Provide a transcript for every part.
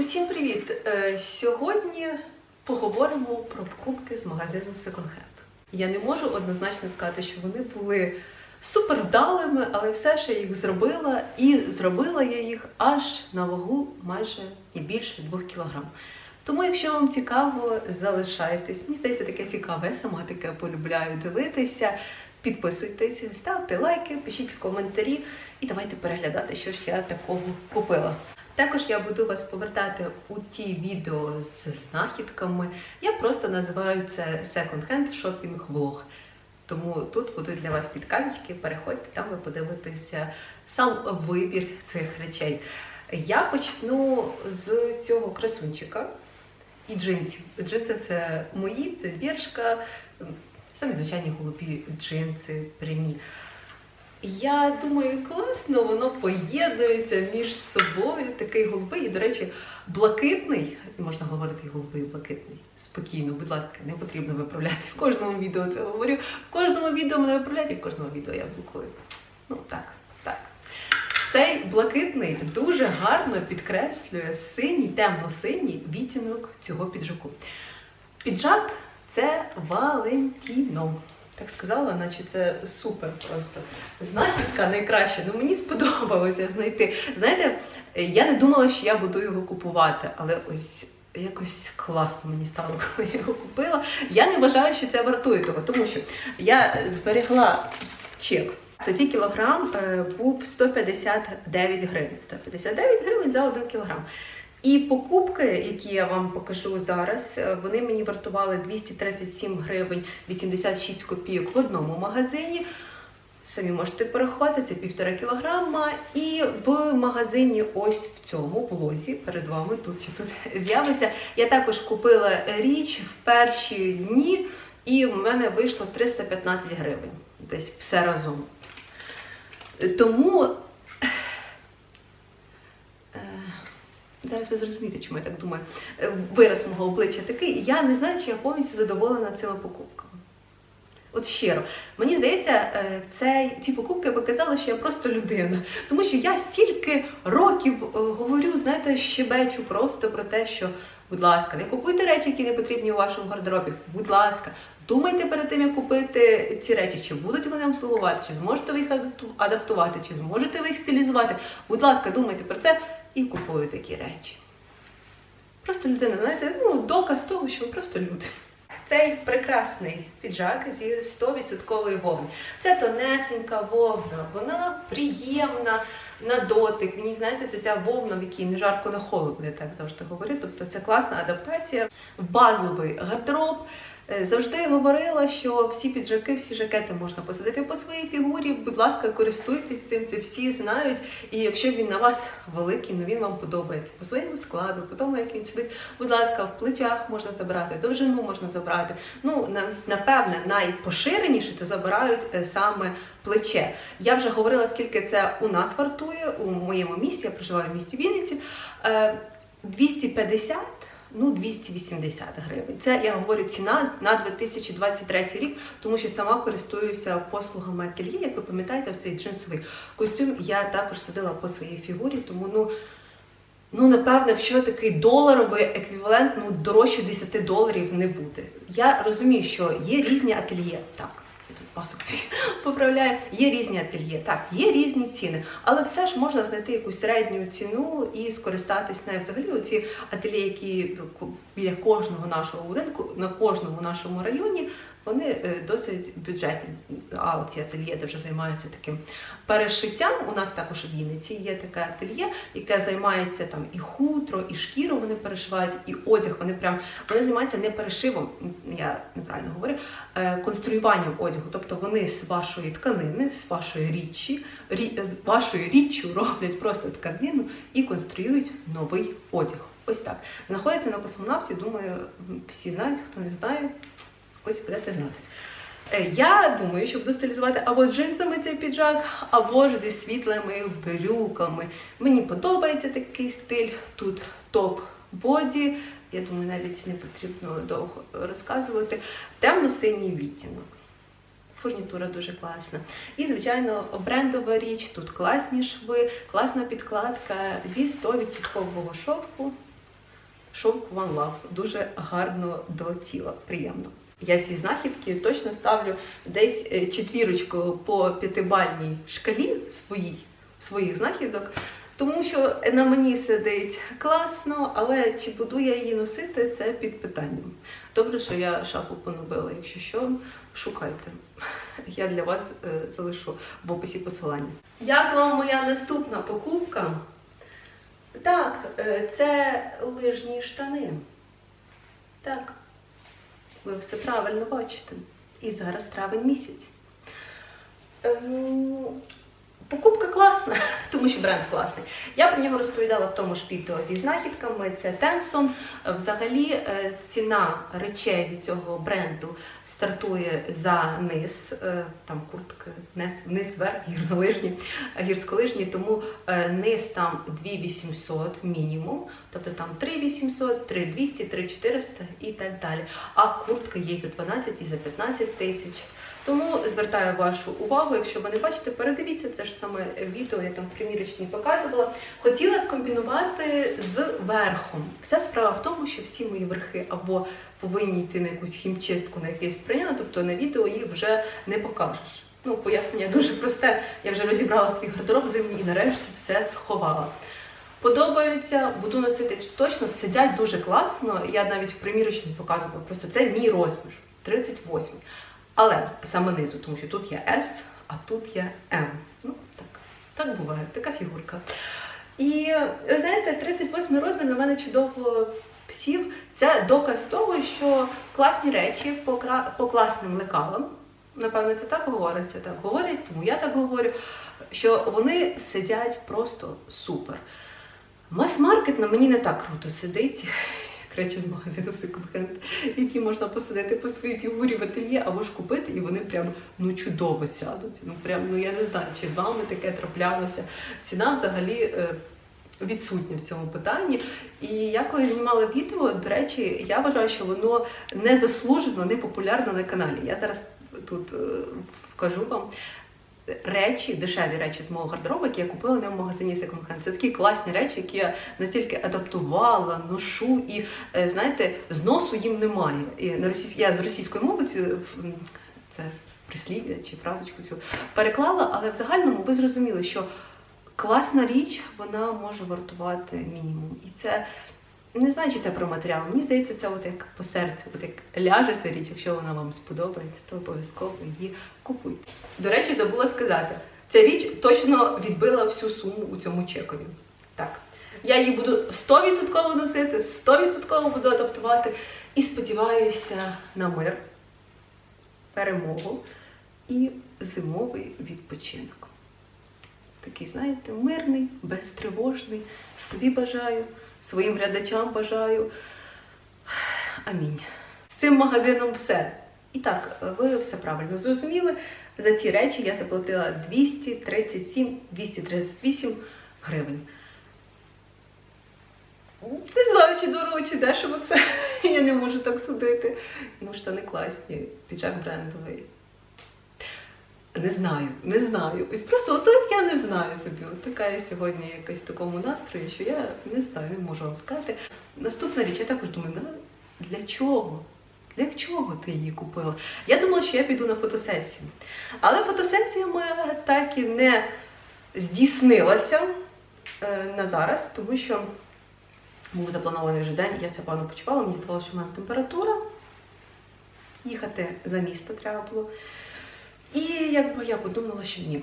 Усім привіт! Е, Сьогодні поговоримо про покупки з магазину Second Hand. Я не можу однозначно сказати, що вони були супер вдалими, але все ж я їх зробила, і зробила я їх аж на вагу майже і більше 2 кг. Тому, якщо вам цікаво, залишайтесь. Мені здається, таке цікаве, сама таке полюбляю дивитися. Підписуйтесь, ставте лайки, пишіть коментарі і давайте переглядати, що ж я такого купила. Також я буду вас повертати у ті відео з знахідками. Я просто називаю це Shopping Vlog. Тому тут будуть для вас підказочки. Переходьте, там ви подивитеся сам вибір цих речей. Я почну з цього красунчика і джинсів. Джинси це мої, це біршка, самі звичайні голубі джинси прямі. Я думаю, класно, воно поєднується між собою. Такий голубий, і, до речі, блакитний. Можна говорити голубий, блакитний. Спокійно, будь ласка, не потрібно виправляти. В кожному відео це говорю. В кожному відео мене виправляють, і в кожному відео я блокую. Ну так, так. Цей блакитний дуже гарно підкреслює синій, темно-синій відтінок цього піджаку. Піджак це Валентіно. Так сказала, наче це супер просто. Знахідка найкраща. Ну мені сподобалося знайти. Знаєте, я не думала, що я буду його купувати, але ось якось класно мені стало, коли я його купила. Я не вважаю, що це вартує того, тому що я зберегла чек. Тоді кілограм е, був 159 гривень. 159 гривень за 1 кілограм. І покупки, які я вам покажу зараз, е, вони мені вартували 237 гривень 86 копійок в одному магазині. Самі можете порахувати, це півтора кілограма. І в магазині ось в цьому в лозі перед вами тут чи тут з'явиться. Я також купила річ в перші дні, і в мене вийшло 315 гривень. Десь все разом. Тому. Зараз ви зрозумієте, чому я так думаю. Е, Вираз мого обличчя такий. Я не знаю, чи я повністю задоволена цими покупками. От щиро, мені здається, е, це ці покупки показали, що я просто людина. Тому що я стільки років е, говорю, знаєте, щебечу просто про те, що, будь ласка, не купуйте речі, які не потрібні у вашому гардеробі. Будь ласка, думайте перед тим, як купити ці речі, чи будуть вони вам чи зможете ви їх адаптувати, чи зможете ви їх стилізувати. Будь ласка, думайте про це і купую такі речі. Просто людина, знаєте, ну, доказ того, що ви просто люди. Цей прекрасний піджак зі 100% вовни. Це тонесенька вовна, вона приємна на дотик. Мені знаєте, це ця вовна, в якій не жарко, не холодно, я так завжди говорю. Тобто це класна адаптація. Базовий гардероб. Е, Завжди говорила, що всі піджаки, всі жакети можна посадити по своїй фігурі. Будь ласка, користуйтесь цим, це всі знають. І якщо він на вас великий, ну він вам подобається по своєму складу, по тому, як він сидить. Будь ласка, в плечах можна забрати, довжину можна забрати. Ну, напевне, найпоширеніше це забирають е, саме плече. Я вже говорила, скільки це у нас вартує у моєму місті. Я проживаю в місті Вінниці. Е, 250 ну 280 гривень. Це я говорю ціна на 2023 рік, тому що сама користуюся послугами ательє. Як ви пам'ятаєте, цей джинсовий костюм я також садила по своїй фігурі, тому ну. Ну, напевно, якщо такий доларовий еквівалент, ну дорожче 10 доларів не буде. Я розумію, що є різні ательє. Так, пасок свій поправляє. Є різні ательє, так, є різні ціни, але все ж можна знайти якусь середню ціну і скористатись нею. Взагалі, оці ательє, які біля кожного нашого будинку, на кожному нашому районі, вони е, досить бюджетні. А оці ательє, де вже займаються таким перешиттям. У нас також у Вінниці є таке ательє, яке займається там і хутро, і шкіру вони перешивають, і одяг. Вони прям вони займаються не перешивом, я неправильно говорю, е, конструюванням одягу. Тобто вони з вашої тканини, з вашої річчі, рі, з вашою річчю роблять просто тканину і конструюють новий одяг. Ось так. Знаходиться на космонавті, думаю, всі знають, хто не знає, ось будете знати. Е, Я думаю, що буду стилізувати або з джинсами цей піджак, або ж зі світлими брюками. Мені подобається такий стиль. Тут топ-боді. Я думаю, навіть не потрібно довго розказувати. Темно-синій відтінок. Фурнітура дуже класна. І, звичайно, брендова річ. Тут класні шви, класна підкладка зі 100% шовку. шовк One Love. Дуже гарно до тіла, приємно. Я ці знахідки точно ставлю десь е, четвірочку по п'ятибальній шкалі своїй, своїх знахідок. Тому що на мені сидить класно, але чи буду я її носити, це під питанням. Добре, що я шафу поновила. Якщо що, шукайте. Я для вас е, залишу в описі посилання. Як вам моя наступна покупка? Так, е, це лижні штани. Так, ви все правильно бачите. І зараз травень місяць. Покупка класна, тому що бренд класний. Я про нього розповідала в тому ж відео зі знахідками. Це Тенсон. Взагалі е, ціна речей від цього бренду стартує за низ, е, там куртки вниз, вверх, гірнолижні, гірськолижні, тому е, низ там 2800 мінімум, тобто там 3800, 3200, 3400 і так далі. А куртка є за 12 і за 15 тисяч. Тому звертаю вашу увагу, якщо ви не бачите, передивіться це ж саме відео, я там в примірочній показувала. Хотіла скомбінувати з верхом. Вся справа в тому, що всі мої верхи або повинні йти на якусь хімчистку, на якесь прийняття, тобто на відео їх вже не покажеш. Ну, пояснення дуже просте. Я вже розібрала свій гардероб зимній і нарешті все сховала. Подобаються, буду носити точно, сидять дуже класно. Я навіть в примірочній показувала. Просто це мій розмір 38. Але саме низу, тому що тут є S, а тут є M. Ну, так, так буває, така фігурка. І знаєте, 38 розмір на мене чудово сів. Це доказ того, що класні речі по, по класним лекалам. Напевно, це так говориться, так говорять, тому я так говорю, що вони сидять просто супер. Мас-маркет на мені не так круто сидить, речі з магазину секонд-хенд, які можна посадити по своїй фігурі в ательє або ж купити, і вони прям ну чудово сядуть. Ну прям ну я не знаю, чи з вами таке траплялося. Ціна взагалі. е, Відсутня в цьому питанні. І я коли знімала відео, до речі, я вважаю, що воно не заслужено, не популярно на каналі. Я зараз тут е, вкажу вам речі, дешеві речі з мого гардеробу, які я купила не в магазині Second Hand. Це такі класні речі, які я настільки адаптувала, ношу, і е, знаєте, зносу їм немає. І на російській я з російської мови цю це прислів'я чи фразочку цю переклала, але в загальному ви зрозуміли, що класна річ вона може вартувати мінімум. І це не знаю, чи це про матеріал. Мені здається, це от як по серцю, от як ляже ця річ, якщо вона вам сподобається, то обов'язково її купуйте. До речі, забула сказати, ця річ точно відбила всю суму у цьому чекові. Так. Я її буду 100% носити, 100% буду адаптувати і сподіваюся на мир, перемогу і зимовий відпочинок. Такий, знаєте, мирний, безтривожний. Собі бажаю, своїм глядачам бажаю. Амінь. З цим магазином все. І так, ви все правильно зрозуміли. За ці речі я заплатила 237, 238 гривень. Не знаю, чи дорого, чи дешево це. Я не можу так судити. Ну, штани класні, піджак брендовий. Не знаю, не знаю. Ось просто отак я не знаю собі. От така я сьогодні якась в такому настрої, що я не знаю, не можу вам сказати. Наступна річ, я також думаю, «Ну, для чого? Для чого ти її купила? Я думала, що я піду на фотосесію. Але фотосесія моя так і не здійснилася е, на зараз, тому що був запланований вже день, я себе погано почувала, мені здавалося, що в мене температура. Їхати за місто треба було. І якби я подумала, що ні.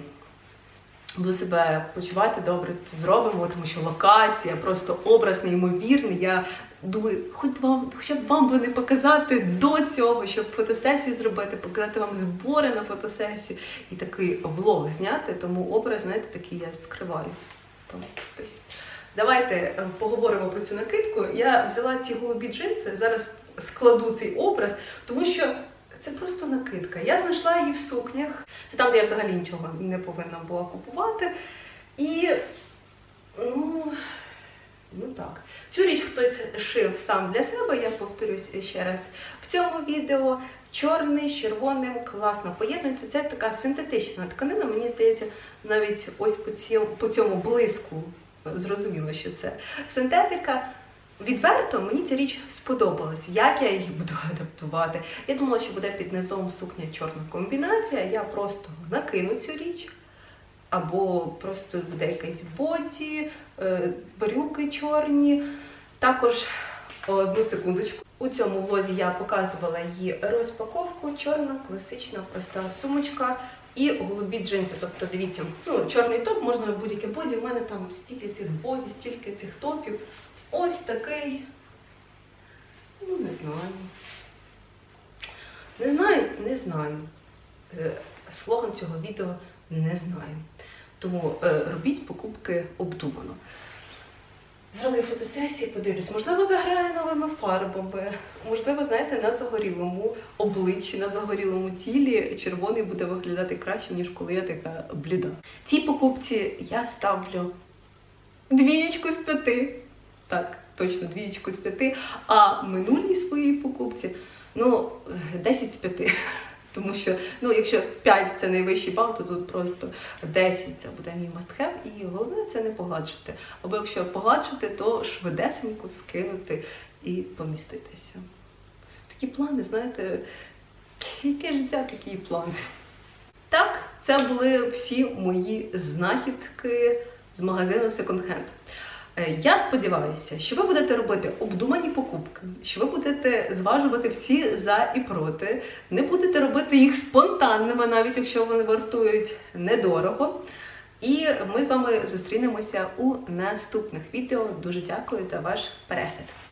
Буду себе почувати добре, то зробимо, тому що локація, просто образ неймовірний. Я думаю, хоч вам, хоча б вам би не показати до цього, щоб фотосесію зробити, показати вам збори на фотосесію і такий влог зняти. Тому образ, знаєте, такий я скриваю. Тому. Давайте е, поговоримо про цю накидку. Я взяла ці голубі джинси, зараз складу цей образ, тому що це просто накидка. Я знайшла її в сукнях. Це там, де я взагалі нічого не повинна була купувати. І ну, ну так. Цю річ хтось шив сам для себе, я повторюсь ще раз в цьому відео. Чорний з червоним класно поєднується. Це така синтетична тканина. Мені здається, навіть ось по цьому, по цьому блиску зрозуміло, що це синтетика. Відверто мені ця річ сподобалась, як я її буду адаптувати. Я думала, що буде під низом сукня чорна комбінація. Я просто накину цю річ, або просто буде якесь боті, е, брюки чорні. Також одну секундочку. У цьому влозі я показувала її розпаковку. Чорна, класична, проста сумочка і голубі джинси. Тобто, дивіться, ну, чорний топ можна в будь-яке боді. У мене там стільки цих боді, стільки цих топів. Ось такий. Ну, не знаю. Не знаю, не знаю. Е, Слоган цього відео не знаю. Тому е, робіть покупки обдумано. Зроблю фотосесію, подивлюсь, можливо, заграю новими фарбами, можливо, знаєте, на загорілому обличчі, на загорілому тілі червоний буде виглядати краще, ніж коли я така бліда. Цій покупці я ставлю двієчку з п'яти. Так, точно, двієчку з п'яти. А минулій своїй покупці, ну, 10 з 5. Тому що, ну, якщо 5 це найвищий бал, то тут просто 10 це буде мій must-have. І головне це не погладшити. Або якщо погладшити, то швидесенько скинути і поміститися. Такі плани, знаєте, яке життя, такі плани. Так, це були всі мої знахідки з магазину Second Hand. Е, Я сподіваюся, що ви будете робити обдумані покупки, що ви будете зважувати всі за і проти, не будете робити їх спонтанними, навіть якщо вони вартують недорого. І ми з вами зустрінемося у наступних відео. Дуже дякую за ваш перегляд.